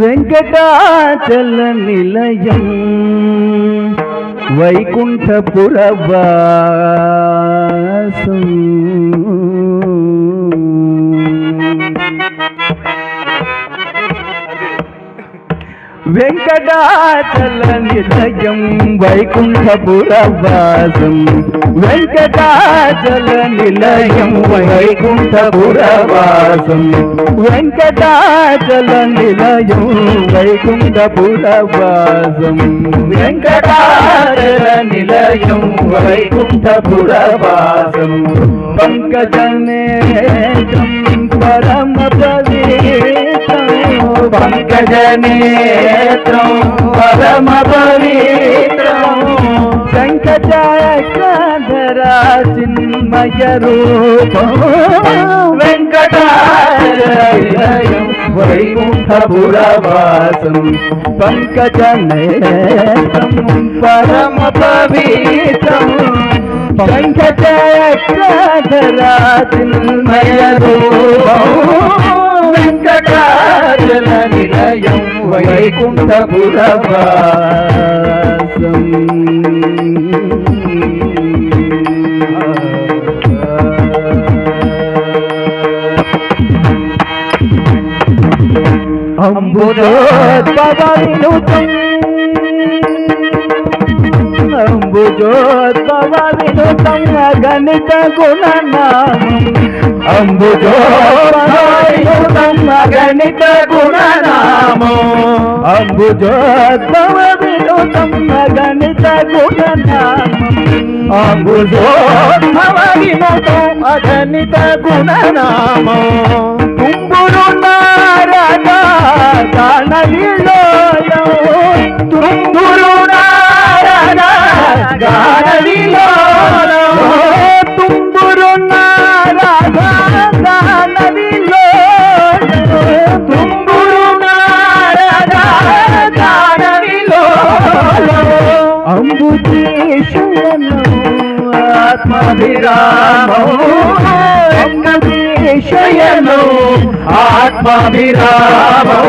వెంకటాచల నిలయం వైకుంఠపురవా వెంకటాచల నిలయం వైకుంఠపురవాసం. వెంకటాచల నిలయం వైకుంఠపురవాసం. వెంకటాచల నిలయం వైకుంఠపురవాసం. వెంకటాచల నిలయం వైకుంఠపురవాసం పంకజనే పరమ పవిత్రం పంకజనేత్రం పరమ పవిత్రం శంకరాధరా చిన్మయ రూపం. వెంకటాచలం వైకుంఠపురవాసం పంకజనేత్రం పరమ పవిత్రం. శంకరాధరా వెంకటాచల నిలయం వైకుంఠపురవాసం అంబుజోద్భవినుతం అంబుజోద్భవ గణిత గుణనామం అంబుజోద్భవినుతం గణిత గుణనామం. అంబుజోద్భవ వినుతం గణిత గుణనామం అంబుజోద్భవ వినుతం అగణిత గుణనామం నారదా గానలిలో తుంగురు నారదా గానలిలో తుంగురు నారదా గానలిలో తుంగురు నారదా గానలిలో అంబుజేశ్వరను ఆత్మాభిరామం వెంకటేశయను ఆత్మాభిరామం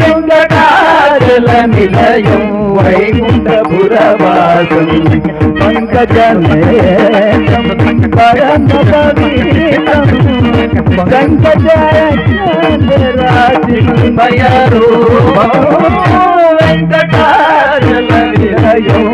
వెంకటాచల నిలయం వైకుంఠపురవాసం పంకజనేతం పరమ పవిత్రం పంకజరాజిమయ రూపం వెంకటాచల నిలయం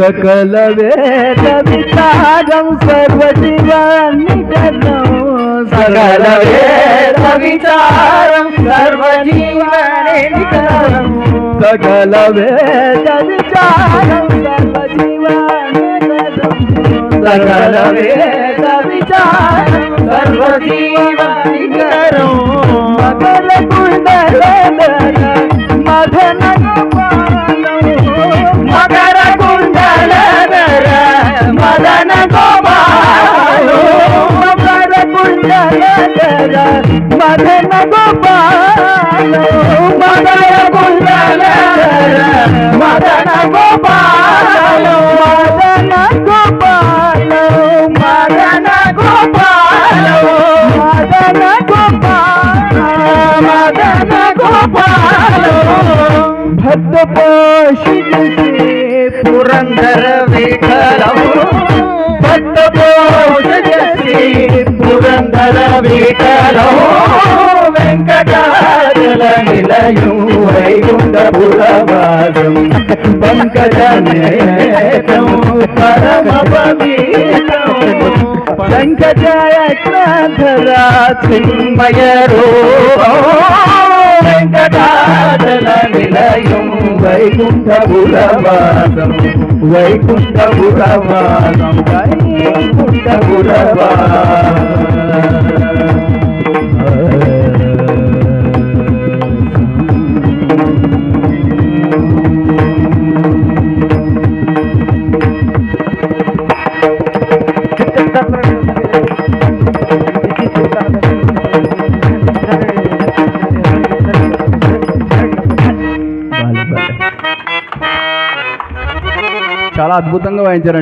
సకల వేద విచారం సర్వజీవాన్నిటనం సకల వేద విచారం సర్వజీవాన్నిటనం సకల వేద విచారం సర్వజీవాన్నిటనం సకల వేద విచారం సర్వజీవాన్నిటనం మదన గోపాలు మకర కుండల మదన గోపాలు మకర కుండల మదన గోపాలు మదన గోపాలు మదన గోపాలు మదన గోపాలు మదన గోపాలు. భక్త పురంధర విఠలము. విఠలం భక్త పోషిత పురందర విఠలం వెంకటాచల నిలయం వైకుంఠపురవాసం పంకజనేతం పరమ పవిత్రం పంకజయక్రాధరా సింహయ రో వెంకటాచల నిలయం వైకుంఠపురవాసం. వైకుంఠపురవాసం. వైకుంఠపురవాసం చాలా అద్భుతంగా వాయించారండి.